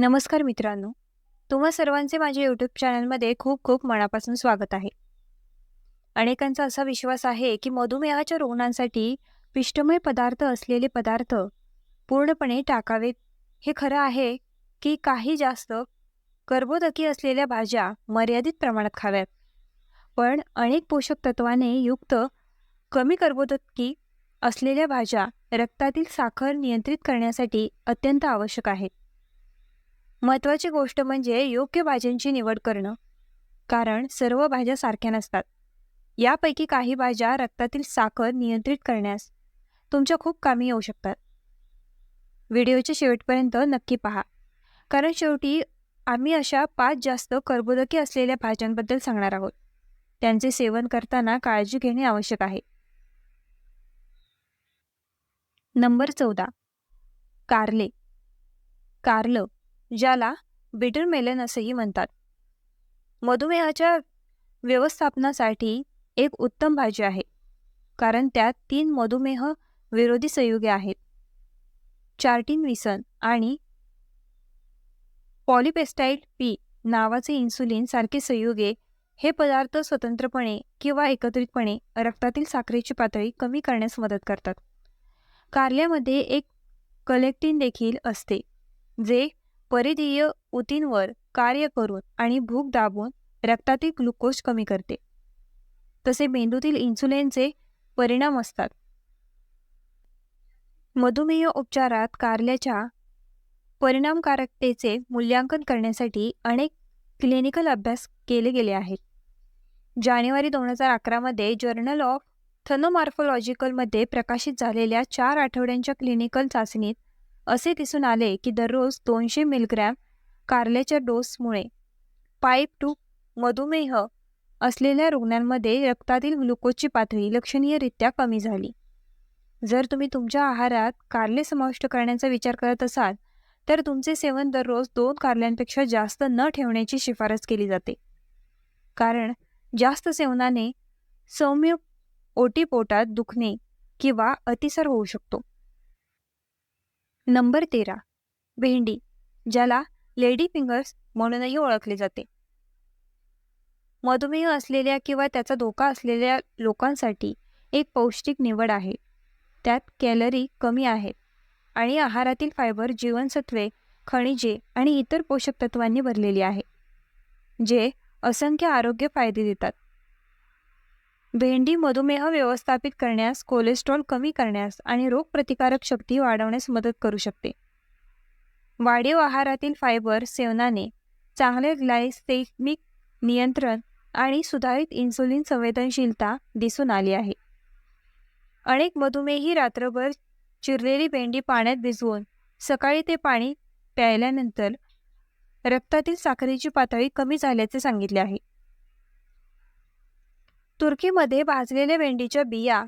नमस्कार मित्रांनो. तुम्हा सर्वांचे माझ्या यूट्यूब चॅनलमध्ये खूप खूप मनापासून स्वागत आहे. अनेकांचा असा विश्वास आहे की मधुमेहाच्या रुग्णांसाठी पिष्टमय पदार्थ असलेले पदार्थ पूर्णपणे टाकावेत. हे खरं आहे की काही जास्त कर्बोदकी असलेल्या भाज्या मर्यादित प्रमाणात खाव्यात. पण अनेक पोषक तत्वाने युक्त कमी कर्बोदकी असलेल्या भाज्या रक्तातील साखर नियंत्रित करण्यासाठी अत्यंत आवश्यक आहेत महत्त्वाची गोष्ट म्हणजे योग्य भाज्यांची निवड करणं. कारण सर्व भाज्या सारख्या नसतात. यापैकी काही भाज्या रक्तातील साखर नियंत्रित करण्यास तुमच्या खूप कामी येऊ शकतात. व्हिडिओच्या शेवटपर्यंत नक्की पहा. कारण शेवटी आम्ही अशा पाच जास्त कर्बोदके असलेल्या भाज्यांबद्दल सांगणार आहोत. त्यांचे सेवन करताना काळजी घेणे आवश्यक आहे. नंबर चौदा. कारले. कारलं. ज्याला बिटर मेलन असेही म्हणतात. मधुमेहाच्या व्यवस्थापनासाठी एक उत्तम भाजी आहे कारण त्यात तीन मधुमेह विरोधी संयुगे आहेत. चार्टिन विसन आणि पॉलिपेस्टाईड पी नावाचे इन्सुलिन सारखे संयुगे हे पदार्थ स्वतंत्रपणे किंवा एकत्रितपणे रक्तातील साखरेची पातळी कमी करण्यास मदत करतात. कारल्यामध्ये एक कलेक्टिन देखील असते जे परिधीय ऊतींवर कार्य करून आणि भूक दाबून रक्तातील ग्लुकोज कमी करते. तसे मेंदूतील इन्सुलिनचे परिणाम असतात. मधुमेह उपचारात कारल्याच्या परिणामकारकतेचे मूल्यांकन करण्यासाठी अनेक क्लिनिकल अभ्यास केले गेले आहेत. जानेवारी दोन हजार अकरामध्ये जर्नल ऑफ थनोमार्फोलॉजिकलमध्ये प्रकाशित झालेल्या चार आठवड्यांच्या क्लिनिकल चाचणीत असे दिसून आले की दररोज दोनशे मिलग्रॅम कारल्याच्या डोसमुळे पाईप टू मधुमेह असलेल्या रुग्णांमध्ये रक्तातील ग्लुकोजची पातळी लक्षणीयरित्या कमी झाली. जर तुम्ही तुमच्या आहारात कारले समाविष्ट करण्याचा विचार करत असाल तर तुमचे सेवन दररोज दोन कारल्यांपेक्षा जास्त न ठेवण्याची शिफारस केली जाते. कारण जास्त सेवनाने सौम्य ओटीपोटात दुखणे किंवा अतिसार होऊ शकतो. नंबर तेरा. भेंडी ज्याला लेडी फिंगर्स म्हणूनही ओळखले जाते. मधुमेह असलेल्या किंवा त्याचा धोका असलेल्या लोकांसाठी एक पौष्टिक निवड आहे. त्यात कॅलरी कमी आहेत आणि आहारातील फायबर जीवनसत्वे खनिजे आणि इतर पोषक तत्वांनी भरलेली आहे जे असंख्य आरोग्य फायदे देतात. भेंडी मधुमेह व्यवस्थापित करण्यास कोलेस्ट्रॉल कमी करण्यास आणि रोगप्रतिकारक शक्ती वाढवण्यास मदत करू शकते. वाढीव आहारातील फायबर सेवनाने चांगले ग्लायसेमिक नियंत्रण आणि सुधारित इन्सुलिन संवेदनशीलता दिसून आली आहे. अनेक मधुमेही रात्रभर चिरलेली भेंडी पाण्यात भिजवून सकाळी ते पाणी प्यायल्यानंतर रक्तातील साखरेची पातळी कमी झाल्याचे सांगितले आहे. तुर्कीमध्ये भाजलेल्या भेंडीच्या बिया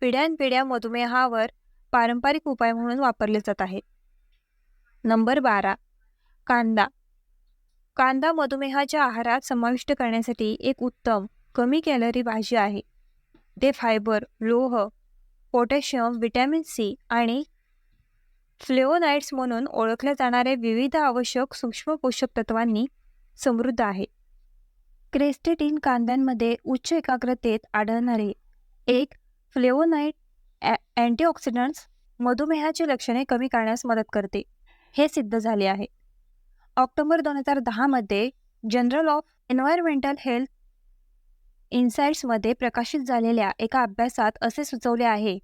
पिढ्यानपिढ्या मधुमेहावर पारंपरिक उपाय म्हणून वापरले जात आहेत. नंबर बारा कांदा. कांदा मधुमेहाच्या आहारात समाविष्ट करण्यासाठी एक उत्तम कमी कॅलरी भाजी आहे. ते फायबर लोह पोटॅशियम व्हिटॅमिन सी आणि फ्लेओनाइड्स म्हणून ओळखल्या जाणाऱ्या विविध आवश्यक सूक्ष्म पोषक तत्वांनी समृद्ध आहे. क्रेस्टेटिन कांद्यांमध्ये उच्च एकाग्रतेत आढळणारे एक फ्लेवोनाईट अँटीऑक्सिडंट्स मधुमेहाची लक्षणे कमी करण्यास मदत करते. हे सिद्ध झाले आहे. ऑक्टोबर दोन हजार दहामध्ये जनरल ऑफ एन्व्हायरमेंटल हेल्थ इन्साइट्समध्ये प्रकाशित झालेल्या एका अभ्यासात असे सुचवले आहे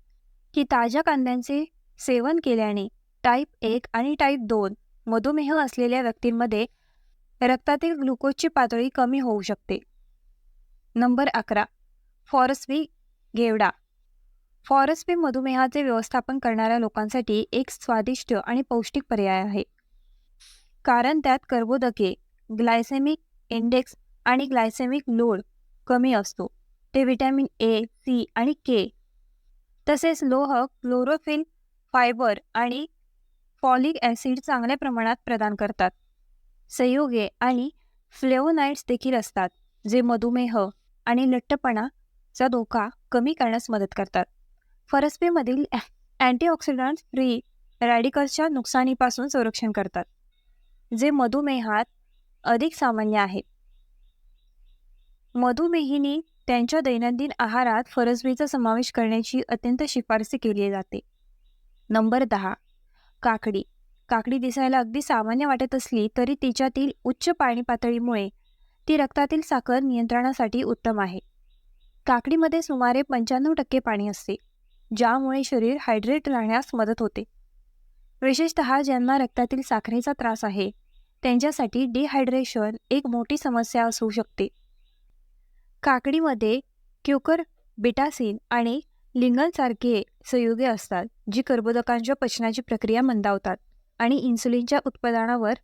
की ताज्या कांद्यांचे सेवन केल्याने टाईप एक आणि टाईप दोन मधुमेह असलेल्या व्यक्तींमध्ये रक्तातील ग्लुकोजची पातळी कमी होऊ शकते. नंबर अकरा फॉरस्वी घेवडा. फॉरस्वी मधुमेहाचे व्यवस्थापन करणाऱ्या लोकांसाठी एक स्वादिष्ट आणि पौष्टिक पर्याय आहे. कारण त्यात कर्बोदके ग्लायसेमिक इंडेक्स आणि ग्लायसेमिक लोड कमी असतो. ते व्हिटॅमिन ए सी आणि के. तसेच लोह क्लोरोफिल फायबर आणि फॉलिक ॲसिड चांगल्या प्रमाणात प्रदान करतात. संयुगे आणि फ्लेवोनाइड्स देखील असतात जे मधुमेह आणि लठ्ठपणाचा धोका कमी करण्यास मदत करतात. फरसपेमधील अँटीऑक्सिडंट फ्री रॅडिकल्सच्या नुकसानीपासून संरक्षण करतात जे मधुमेहात अधिक सामान्य आहेत मधुमेहींनी त्यांच्या दैनंदिन आहारात फरसबीचा समावेश करण्याची अत्यंत शिफारसी केली जाते. नंबर दहा काकडी. काकडी दिसायला अगदी सामान्य वाटत असली तरी तिच्यातील उच्च पाणी पातळीमुळे ती रक्तातील साखर नियंत्रणासाठी उत्तम आहे. काकडीमध्ये सुमारे पंच्याण्णव टक्के पाणी असते ज्यामुळे शरीर हायड्रेट राहण्यास मदत होते. विशेषतः ज्यांना रक्तातील साखरेचा त्रास आहे त्यांच्यासाठी डिहायड्रेशन एक मोठी समस्या असू शकते. काकडीमध्ये क्युकर बिटासिन आणि लिंगनसारखे संयुगे असतात जी कर्बोदकांच्या पचनाची प्रक्रिया मंदावतात. आणि इन्सुलिनच्या उत्पादनावर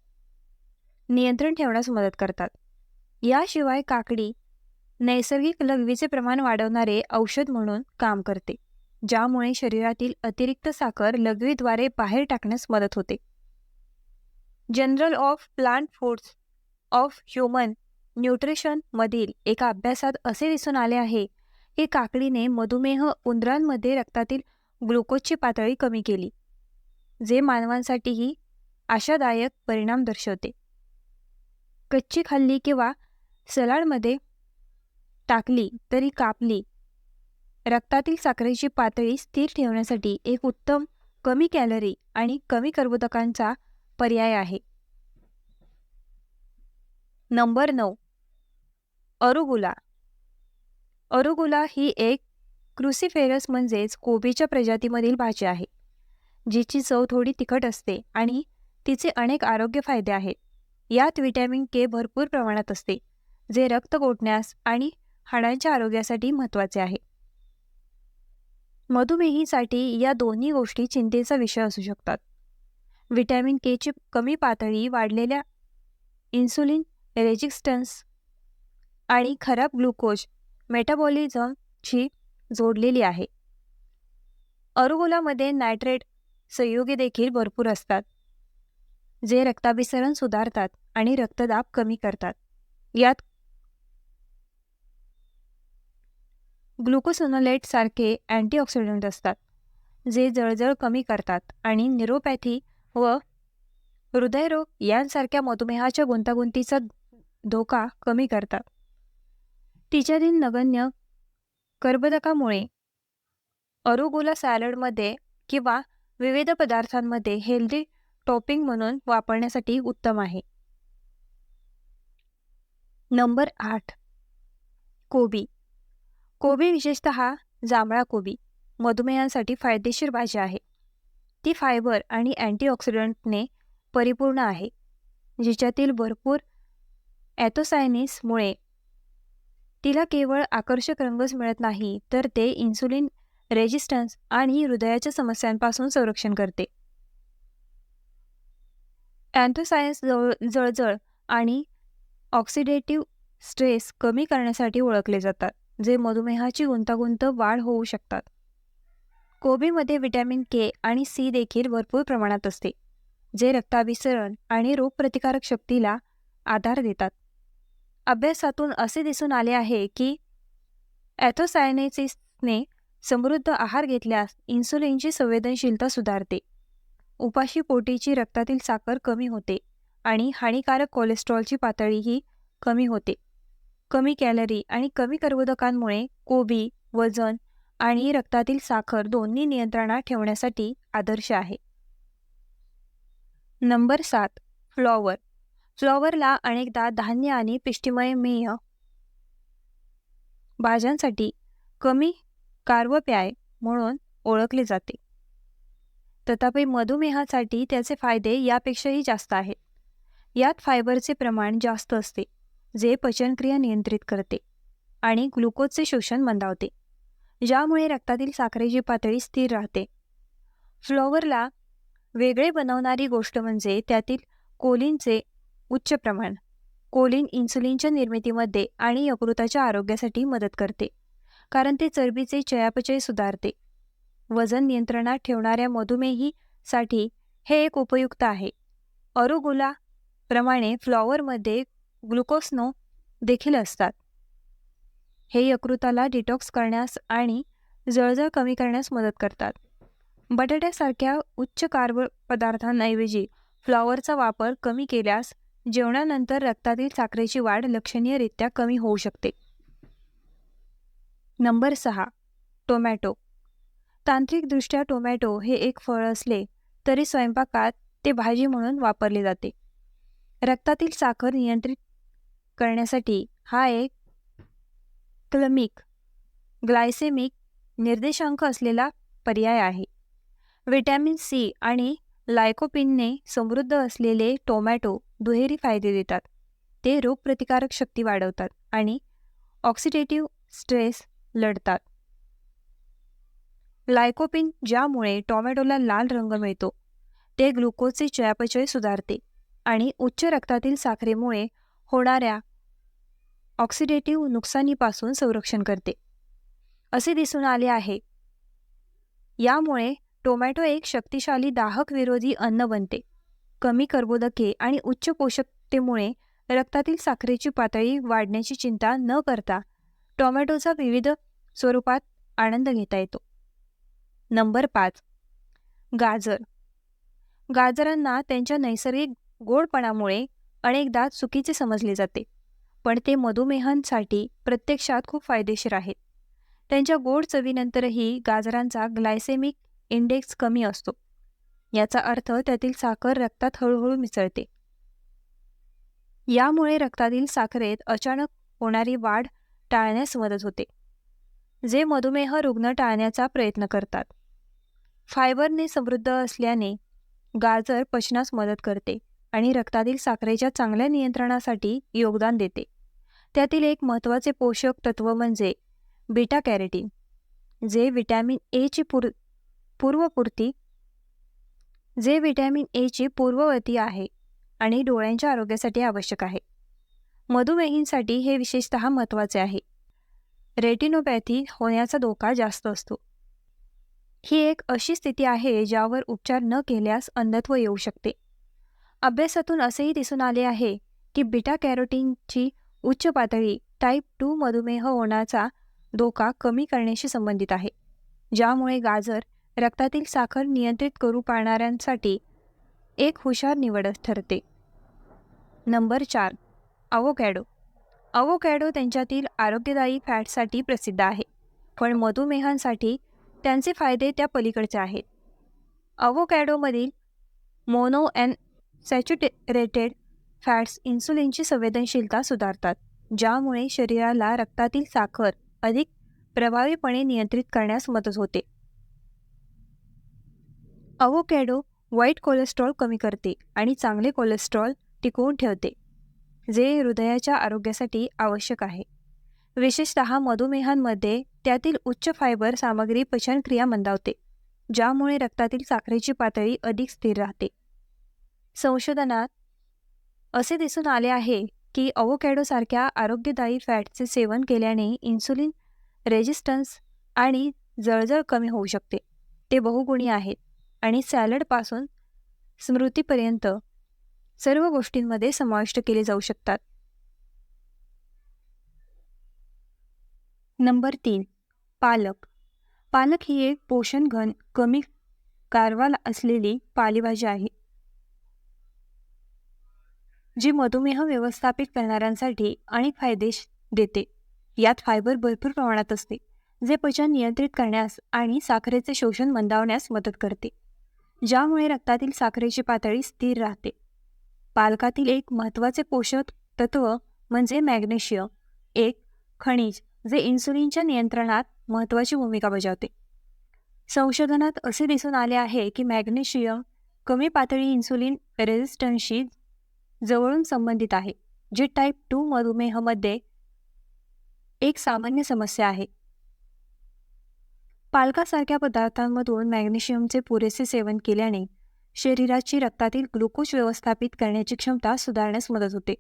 नियंत्रण ठेवण्यास मदत करतात. याशिवाय काकडी नैसर्गिक लघवीचे प्रमाण वाढवणारे औषध म्हणून काम करते ज्यामुळे शरीरातील अतिरिक्त साखर लघवीद्वारे बाहेर टाकण्यास मदत होते. Journal of plant foods of human न्यूट्रिशनमधील एका अभ्यासात असे दिसून आले आहे की काकडीने मधुमेह उंदरांमध्ये रक्तातील ग्लुकोजची पातळी कमी केली. जे मानवांसाठीही आशादायक परिणाम दर्शवते. कच्ची खाल्ली किंवा सलाडमध्ये टाकली तरी कापली रक्तातील साखरेची पातळी स्थिर ठेवण्यासाठी एक उत्तम कमी कॅलरी आणि कमी कर्बोदकांचा पर्याय आहे. नंबर नऊ. अरुगुला. अरुगुला ही एक क्रुसिफेरस म्हणजेच कोबीच्या प्रजातीमधील भाजी आहे. जिची चव थोडी तिखट असते आणि तिचे अनेक आरोग्य फायदे आहेत. यात विटॅमिन के भरपूर प्रमाणात असते जे रक्त गोठण्यास आणि हाडांच्या आरोग्यासाठी महत्त्वाचे आहे. मधुमेहीसाठी या दोन्ही गोष्टी चिंतेचा विषय असू शकतात. विटॅमिन केची कमी पातळी वाढलेल्या इन्सुलिन रेजिस्टन्स आणि खराब ग्लुकोज मेटाबॉलिझमची जोडलेली आहे. अरुगोलामध्ये नायट्रेट संयोगी देखील भरपूर असतात जे रक्ताभिसरण सुधारतात आणि रक्तदाब कमी करतात. यात ग्लुकोसोनोलेट सारखे अँटीऑक्सिडंट असतात जे जळजळ कमी करतात आणि निरोपॅथी व हृदयरोग यांसारख्या मधुमेहाच्या गुंतागुंतीचा धोका कमी करतात. तिच्यातील नगण्य कर्बदकामुळे अरुगोला सॅलडमध्ये किंवा विविध पदार्थांमध्ये हेल्दी टॉपिंग म्हणून वापरण्यासाठी उत्तम आहे. नंबर आठ. कोबी. कोबी विशेषत जांभळा कोबी मधुमेहांसाठी फायदेशीर भाजी आहे. ती फायबर आणि अँटीऑक्सिडंटने परिपूर्ण आहे जिच्यातील भरपूर ॲथोसायनिसमुळे तिला केवळ आकर्षक रंगच मिळत नाही तर ते इन्सुलिन रेजिस्टन्स आणि हृदयाच्या समस्यांपासून संरक्षण करते. अँथोसायन्स जवळ जळजळ आणि ऑक्सिडेटिव्ह स्ट्रेस कमी करण्यासाठी ओळखले जातात जे मधुमेहाची गुंतागुंत वाढ होऊ शकतात. कोबीमध्ये व्हिटॅमिन के आणि सी देखील भरपूर प्रमाणात असते जे रक्ताभिसरण आणि रोगप्रतिकारक शक्तीला आधार देतात. अभ्यासातून असे दिसून आले आहे की ॲथोसायनेसिसने समृद्ध आहार घेतल्यास इन्सुलिनची संवेदनशीलता सुधारते. उपाशी पोटीची रक्तातील साखर कमी होते आणि हानिकारक कोलेस्ट्रॉलची पातळीही कमी होते. कमी कॅलरी आणि कमी कर्बोदकांमुळे कोबी वजन आणि रक्तातील साखर दोन्ही नियंत्रणात ठेवण्यासाठी आदर्श आहे. नंबर सात फ्लॉवर. फ्लॉवरला अनेकदा धान्य आणि पिष्टिमय मेय भाज्यांसाठी कमी कार्बोप्याय म्हणून ओळखले जाते. तथापि मधुमेहासाठी त्याचे फायदे यापेक्षाही जास्त आहेत. यात फायबरचे प्रमाण जास्त असते जे पचनक्रिया नियंत्रित करते आणि ग्लुकोजचे शोषण मंदावते ज्यामुळे रक्तातील साखरेची पातळी स्थिर राहते. फ्लॉवरला वेगळे बनवणारी गोष्ट म्हणजे त्यातील कोलिनचे उच्च प्रमाण कोलिन इन्सुलिनच्या निर्मितीमध्ये आणि यकृताच्या आरोग्यासाठी मदत करते. कारण ते चरबीचे चयापचय सुधारते. वजन नियंत्रणात ठेवणाऱ्या मधुमेहीसाठी हे एक उपयुक्त आहे. अरुगुला प्रमाणे फ्लॉवरमध्ये ग्लुकोस्नो देखील असतात. हे यकृताला डिटॉक्स करण्यास आणि जळजळ कमी करण्यास मदत करतात. बटाट्यासारख्या उच्च कार्ब पदार्थांऐवजी फ्लॉवरचा वापर कमी केल्यास जेवणानंतर रक्तातील साखरेची वाढ लक्षणीयरित्या कमी होऊ शकते. नंबर सहा टोमॅटो. तांत्रिकदृष्ट्या टोमॅटो हे एक फळ असले तरी स्वयंपाकात ते भाजी म्हणून वापरले जाते. रक्तातील साखर नियंत्रित करण्यासाठी हा एक क्लमिक ग्लायसेमिक निर्देशांक असलेला पर्याय आहे. व्हिटॅमिन सी आणि लायकोपिनने समृद्ध असलेले टोमॅटो दुहेरी फायदे देतात. ते रोगप्रतिकारक शक्ती वाढवतात आणि ऑक्सिडेटिव्ह स्ट्रेस लढतात. लायकोपिन ज्यामुळे टोमॅटोला लाल रंग मिळतो ते ग्लुकोजचे चयापचय सुधारते आणि उच्च रक्तातील साखरेमुळे होणाऱ्या ऑक्सिडेटिव्ह नुकसानीपासून संरक्षण करते. असे दिसून आले आहे. यामुळे टोमॅटो एक शक्तिशाली दाहक विरोधी अन्न बनते. कमी कर्बोदके आणि उच्च पोषकतेमुळे रक्तातील साखरेची पातळी वाढण्याची चिंता न करता टोमॅटोचा विविध स्वरूपात आनंद घेता येतो. नंबर पाच. गाजर. गाजरांना त्यांच्या नैसर्गिक गोडपणामुळे अनेकदा चुकीचे समजले जाते पण ते मधुमेहांसाठी प्रत्यक्षात खूप फायदेशीर आहेत. त्यांच्या गोड चवीनंतरही गाजरांचा ग्लायसेमिक इंडेक्स कमी असतो. याचा अर्थ त्यातील साखर रक्तात हळूहळू मिसळते. यामुळे रक्तातील साखरेत अचानक होणारी वाढ टाळण्यास मदत होते. जे मधुमेह रुग्ण टाळण्याचा प्रयत्न करतात. फायबरने समृद्ध असल्याने गाजर पचनास मदत करते आणि रक्तातील साखरेच्या चांगल्या नियंत्रणासाठी योगदान देते. त्यातील एक महत्त्वाचे पोषक तत्व म्हणजे बीटा कॅरेटीन जे विटॅमिन एची पूर पूर्वपूर्ती जे विटॅमिन एची पूर्ववर्ती आहे आणि डोळ्यांच्या आरोग्यासाठी आवश्यक आहे. मधुमेहींसाठी हे विशेषत महत्त्वाचे आहे. रेटिनोपॅथी होण्याचा धोका जास्त असतो. ही एक अशी स्थिती आहे ज्यावर उपचार न केल्यास अंधत्व येऊ शकते. अभ्यासातून असेही दिसून आले आहे की बिटा कॅरोटीनची उच्च पातळी टाईप टू मधुमेह होण्याचा धोका कमी करण्याशी संबंधित आहे ज्यामुळे गाजर रक्तातील साखर नियंत्रित करू पाळणाऱ्यांसाठी एक हुशार निवड ठरते. नंबर चार अवोकॅडो. अवोकॅडो त्यांच्यातील आरोग्यदायी फॅटसाठी प्रसिद्ध आहे. पण मधुमेहांसाठी त्यांचे फायदे त्या पलीकडचे आहेत. अवोकॅडोमधील मोनो अँड सॅच्युटेरेटेड फॅट्स इन्सुलिनची संवेदनशीलता सुधारतात ज्यामुळे शरीराला रक्तातील साखर अधिक प्रभावीपणे नियंत्रित करण्यास मदत होते. अवोकॅडो वाईट कोलेस्ट्रॉल कमी करते आणि चांगले कोलेस्ट्रॉल टिकवून ठेवते. जे हृदयाच्या आरोग्यासाठी आवश्यक आहे. विशेषत मधुमेहांमध्ये त्यातील उच्च फायबर सामग्री पचनक्रिया मंदावते ज्यामुळे रक्तातील साखरेची पातळी अधिक स्थिर राहते. संशोधनात असे दिसून आले आहे की अवोकॅडोसारख्या आरोग्यदायी फॅटचे सेवन केल्याने इन्सुलिन रेजिस्टन्स आणि जळजळ कमी होऊ शकते. ते बहुगुणी आहेत आणि सॅलडपासून स्मृतीपर्यंत सर्व गोष्टींमध्ये समाविष्ट केले जाऊ शकतात. नंबर तीन पालक. पालक ही एक पोषण घन कमी कारवाल असलेली पालेभाजी आहे. जी मधुमेह व्यवस्थापित करणाऱ्यांसाठी अनेक फायदे देते. यात फायबर भरपूर प्रमाणात असते जे पचन नियंत्रित करण्यास आणि साखरेचे शोषण मंदावण्यास मदत करते ज्यामुळे रक्तातील साखरेची पातळी स्थिर राहते. पालकातील एक महत्त्वाचे पोषक तत्व म्हणजे मॅग्नेशियम. एक खनिज जे इन्सुलिनच्या नियंत्रणात महत्त्वाची भूमिका बजावते. संशोधनात असे दिसून आले आहे की मॅग्नेशियम कमी पातळी इन्सुलिन रेझिस्टन्सशी जवळून संबंधित आहे जे टाईप टू मधुमेहमध्ये एक सामान्य समस्या आहे. पालकासारख्या पदार्थांमधून मॅग्नेशियमचे पुरेसे सेवन केल्याने शरीराची रक्तातील ग्लुकोज व्यवस्थापित करण्याची क्षमता सुधारण्यास मदत होते.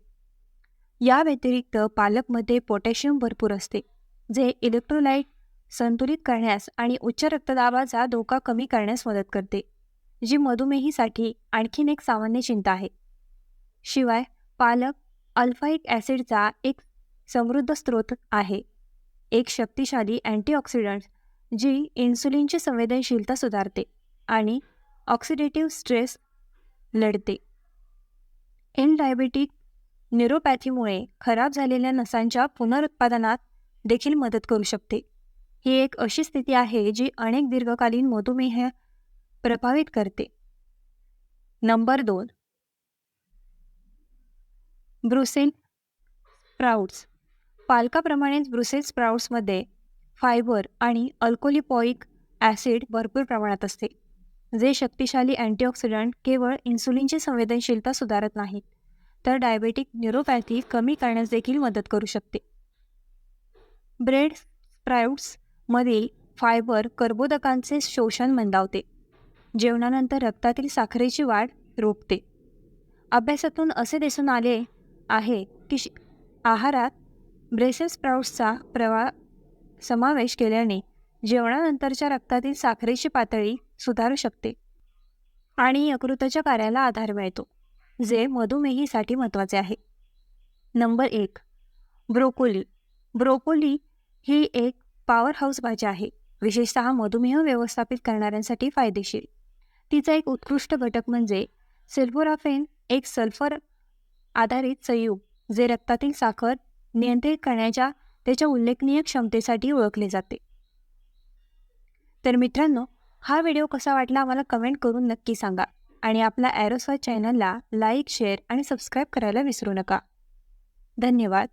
या व्यतिरिक्त पालकमध्ये पोटॅशियम भरपूर असते जे इलेक्ट्रोलाइट संतुलित करण्यास आणि उच्च रक्तदाबाचा धोका कमी करण्यास मदत करते जी मधुमेहीसाठी आणखीन एक सामान्य चिंता आहे. शिवाय पालक अल्फाईक ॲसिडचा एक समृद्ध स्रोत आहे एक शक्तिशाली अँटीऑक्सिडंट जी इन्सुलिनची संवेदनशीलता सुधारते आणि ऑक्सिडेटिव्ह स्ट्रेस लढते. इन डायबेटिक न्यूरोपॅथीमुळे खराब झालेल्या नसांच्या पुनरुत्पादनात देखील मदत करू शकते. ही एक अशी स्थिती आहे जी अनेक दीर्घकालीन मधुमेह प्रभावित करते. नंबर दोन. ब्रुसेल स्प्राउट्स पालकाप्रमाणेच ब्रुसेल स्प्राउट्समध्ये फायबर आणि अल्कोलिपॉइक ॲसिड भरपूर प्रमाणात असते. जे शक्तिशाली अँटीऑक्सिडंट केवळ इन्सुलिनची संवेदनशीलता सुधारत नाहीत तर डायबेटिक न्यूरोपॅथी कमी करण्यास देखील मदत करू शकते. ब्रेड स्प्राउट्समधील फायबर कर्बोदकांचे शोषण मंदावते जेवणानंतर रक्तातील साखरेची वाढ रोखते. अभ्यासातून असे दिसून आले आहे की आहारात ब्रेसेस स्प्राउट्सचा प्रवा समावेश केल्याने जेवणानंतरच्या रक्तातील साखरेची पातळी सुधारू शकते. आणि यकृताच्या कार्याला आधार मिळतो जे मधुमेहीसाठी महत्त्वाचे आहे. नंबर एक ब्रोकोली. ब्रोकोली ही एक पॉवर हाऊस भाजी आहे. विशेषतः मधुमेह व्यवस्थापित करणाऱ्यांसाठी फायदेशीर. तिचा एक उत्कृष्ट घटक म्हणजे सिल्फोराफेन एक सल्फर आधारित संयुग जे रक्तातील साखर नियंत्रित करण्याच्या त्याच्या उल्लेखनीय क्षमतेसाठी ओळखले जाते. तर मित्रांनो हा व्हिडिओ कसा वाटला आम्हाला कमेंट करून नक्की सांगा. आणि आपल्या ॲरोसॉय चॅनलला लाईक शेअर आणि सबस्क्राईब करायला विसरू नका. धन्यवाद.